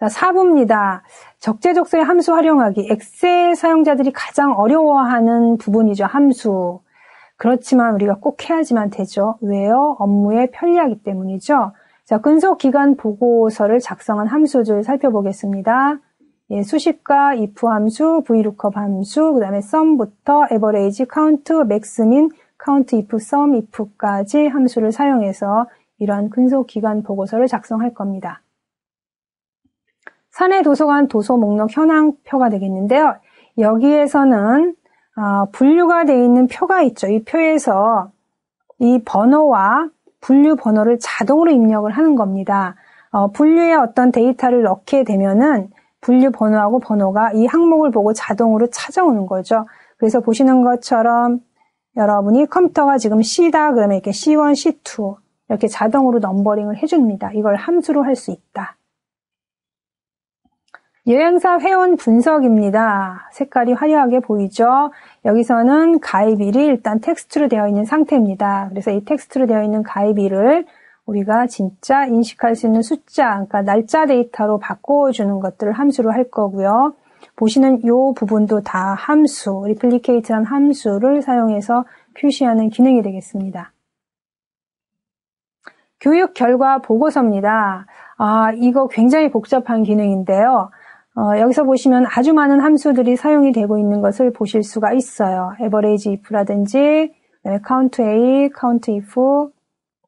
자, 4부입니다. 적재적소의 함수 활용하기. 엑셀 사용자들이 가장 어려워하는 부분이죠. 함수. 그렇지만 우리가 꼭 해야지만 되죠. 왜요? 업무에 편리하기 때문이죠. 자, 근속 기간 보고서를 작성한 함수들 살펴보겠습니다. 예, 수식과 if 함수, vlookup 함수, 그 다음에 sum부터 average, count, max, min, count if, sum if까지 함수를 사용해서 이러한 근속 기간 보고서를 작성할 겁니다. 사내 도서관 도서 목록 현황표가 되겠는데요. 여기에서는 어, 분류가 되어 있는 표가 있죠. 이 표에서 이 번호와 분류 번호를 자동으로 입력을 하는 겁니다. 어, 분류에 어떤 데이터를 넣게 되면은 분류 번호하고 번호가 이 항목을 보고 자동으로 찾아오는 거죠. 그래서 보시는 것처럼 여러분이 컴퓨터가 지금 C다 그러면 이렇게 C1, C2 이렇게 자동으로 넘버링을 해줍니다. 이걸 함수로 할 수 있다. 여행사 회원 분석입니다. 색깔이 화려하게 보이죠? 여기서는 가입일이 일단 텍스트로 되어 있는 상태입니다. 그래서 이 텍스트로 되어 있는 가입일을 우리가 진짜 인식할 수 있는 숫자, 그러니까 날짜 데이터로 바꿔주는 것들을 함수로 할 거고요. 보시는 이 부분도 다 함수, 리플리케이트란 함수를 사용해서 표시하는 기능이 되겠습니다. 교육 결과 보고서입니다. 아, 이거 굉장히 복잡한 기능인데요. 어, 여기서 보시면 아주 많은 함수들이 사용이 되고 있는 것을 보실 수가 있어요. average if라든지, count a, count if,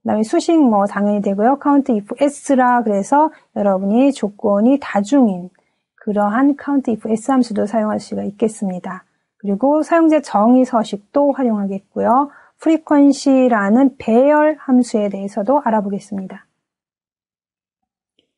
그다음에 수식 뭐 당연히 되고요. count if s라 그래서 여러분이 조건이 다중인 그러한 count if s 함수도 사용할 수가 있겠습니다. 그리고 사용자 정의 서식도 활용하겠고요. frequency라는 배열 함수에 대해서도 알아보겠습니다.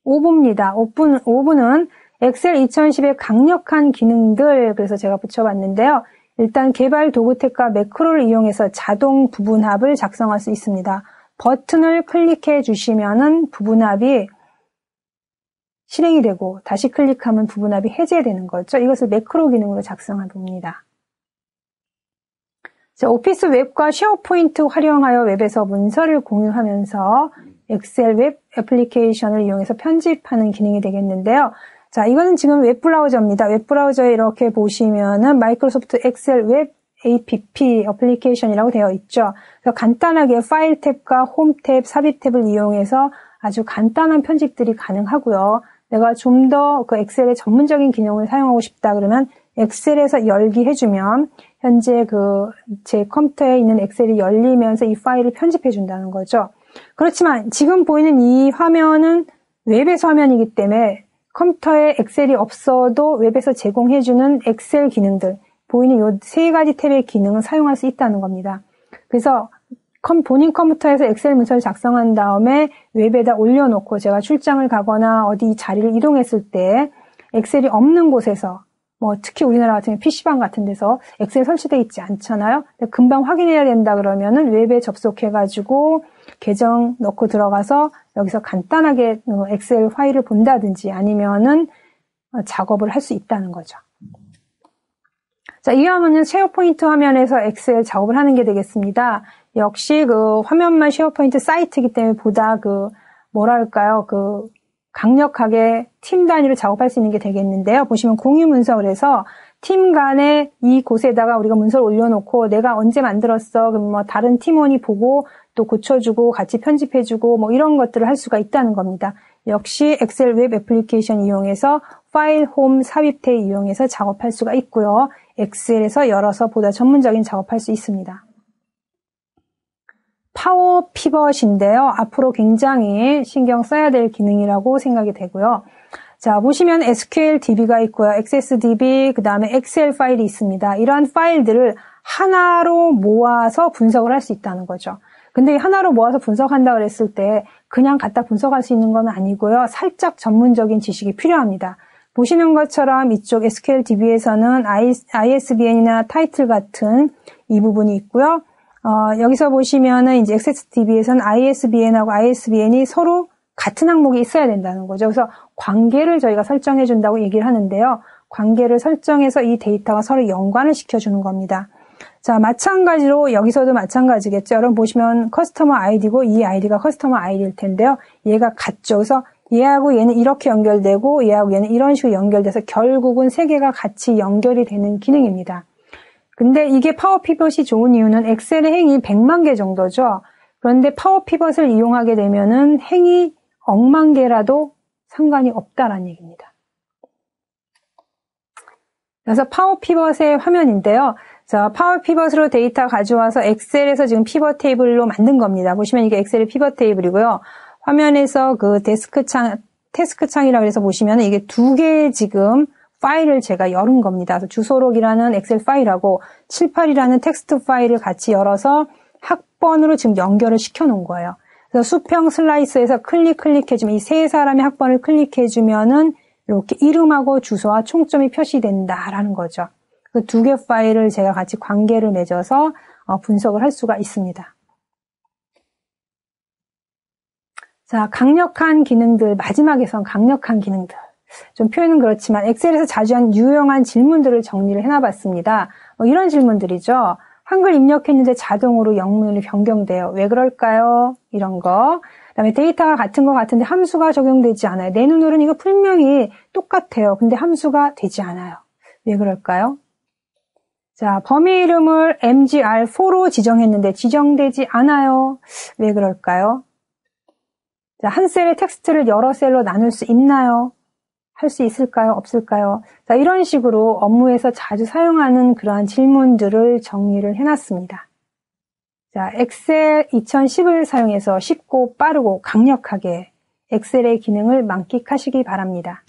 5부입니다. 5분, 5부는 엑셀 2010의 강력한 기능들 그래서 제가 붙여봤는데요. 일단 개발 도구 탭과 매크로를 이용해서 자동 부분합을 작성할 수 있습니다. 버튼을 클릭해 주시면은 부분합이 실행이 되고 다시 클릭하면 부분합이 해제되는 거죠. 이것을 매크로 기능으로 작성해 봅니다. 자, 오피스 웹과 쉐어포인트 활용하여 웹에서 문서를 공유하면서 엑셀 웹 애플리케이션을 이용해서 편집하는 기능이 되겠는데요. 자, 이거는 지금 웹 브라우저입니다. 웹 브라우저에 이렇게 보시면은 마이크로소프트 엑셀 웹 app 어플리케이션이라고 되어 있죠. 그래서 간단하게 파일 탭과 홈 탭, 삽입 탭을 이용해서 아주 간단한 편집들이 가능하고요. 내가 좀 더 그 엑셀의 전문적인 기능을 사용하고 싶다 그러면 엑셀에서 열기 해주면 현재 그 제 컴퓨터에 있는 엑셀이 열리면서 이 파일을 편집해 준다는 거죠. 그렇지만 지금 보이는 이 화면은 웹에서 화면이기 때문에 컴퓨터에 엑셀이 없어도 웹에서 제공해주는 엑셀 기능들, 보이는 이 세 가지 탭의 기능을 사용할 수 있다는 겁니다. 그래서 본인 컴퓨터에서 엑셀 문서를 작성한 다음에 웹에다 올려놓고 제가 출장을 가거나 어디 자리를 이동했을 때 엑셀이 없는 곳에서 뭐 특히 우리나라 같은 PC방 같은 데서 엑셀 설치되어 있지 않잖아요. 금방 확인해야 된다 그러면은 웹에 접속해가지고 계정 넣고 들어가서 여기서 간단하게 어, 엑셀 파일을 본다든지 아니면은 어, 작업을 할 수 있다는 거죠. 자, 이 화면은 쉐어포인트 화면에서 엑셀 작업을 하는 게 되겠습니다. 역시 그 화면만 쉐어포인트 사이트이기 때문에 보다 그 뭐랄까요 그 강력하게 팀 단위로 작업할 수 있는 게 되겠는데요. 보시면 공유 문서를 해서 팀 간에 이 곳에다가 우리가 문서를 올려놓고 내가 언제 만들었어 그럼 뭐 다른 팀원이 보고 또 고쳐주고 같이 편집해주고 뭐 이런 것들을 할 수가 있다는 겁니다. 역시 엑셀 웹 애플리케이션 이용해서 파일 홈 삽입 탭 이용해서 작업할 수가 있고요. 엑셀에서 열어서 보다 전문적인 작업할 수 있습니다. 파워 피벗인데요. 앞으로 굉장히 신경 써야 될 기능이라고 생각이 되고요. 자, 보시면 SQL DB가 있고요. XSDB, 그 다음에 엑셀 파일이 있습니다. 이러한 파일들을 하나로 모아서 분석을 할 수 있다는 거죠. 근데 하나로 모아서 분석한다 그랬을 때 그냥 갖다 분석할 수 있는 건 아니고요. 살짝 전문적인 지식이 필요합니다. 보시는 것처럼 이쪽 SQL DB에서는 ISBN이나 타이틀 같은 이 부분이 있고요. 어, 여기서 보시면은 이제 XSDB에서는 ISBN하고 ISBN이 서로 같은 항목이 있어야 된다는 거죠. 그래서 관계를 저희가 설정해 준다고 얘기를 하는데요. 관계를 설정해서 이 데이터가 서로 연관을 시켜주는 겁니다. 자, 마찬가지로 여기서도 마찬가지겠죠. 여러분 보시면 커스터머 아이디고 이 아이디가 커스터머 아이디일 텐데요. 얘가 같죠. 그래서 얘하고 얘는 이렇게 연결되고 얘하고 얘는 이런 식으로 연결돼서 결국은 세 개가 같이 연결이 되는 기능입니다. 근데 이게 파워 피벗이 좋은 이유는 엑셀의 행이 100만 개 정도죠. 그런데 파워 피벗을 이용하게 되면은 행이 억만 개라도 상관이 없다라는 얘기입니다. 그래서 파워 피벗의 화면인데요. 자, 파워 피벗으로 데이터 가져와서 엑셀에서 지금 피벗 테이블로 만든 겁니다. 보시면 이게 엑셀의 피벗 테이블이고요. 화면에서 그 데스크 창, 테스크 창이라고 해서 보시면 이게 두 개의 지금 파일을 제가 열은 겁니다. 주소록이라는 엑셀 파일하고 78이라는 텍스트 파일을 같이 열어서 학번으로 지금 연결을 시켜 놓은 거예요. 그래서 수평 슬라이스에서 클릭 클릭해주면 이 세 사람의 학번을 클릭해주면은 이렇게 이름하고 주소와 총점이 표시된다라는 거죠. 그 두 개 파일을 제가 같이 관계를 맺어서 어, 분석을 할 수가 있습니다. 자, 강력한 기능들, 마지막에선 강력한 기능들. 좀 표현은 그렇지만 엑셀에서 자주 하는 유용한 질문들을 정리를 해놔봤습니다. 뭐 이런 질문들이죠. 한글 입력했는데 자동으로 영문으로 변경돼요. 왜 그럴까요? 이런 거. 그다음에 데이터가 같은 것 같은데 함수가 적용되지 않아요. 내 눈으로는 이거 분명히 똑같아요. 근데 함수가 되지 않아요. 왜 그럴까요? 자, 범위 이름을 mgr4로 지정했는데 지정되지 않아요. 왜 그럴까요? 자, 한 셀의 텍스트를 여러 셀로 나눌 수 있나요? 할 수 있을까요? 없을까요? 자, 이런 식으로 업무에서 자주 사용하는 그러한 질문들을 정리를 해놨습니다. 자, 엑셀 2010을 사용해서 쉽고 빠르고 강력하게 엑셀의 기능을 만끽하시기 바랍니다.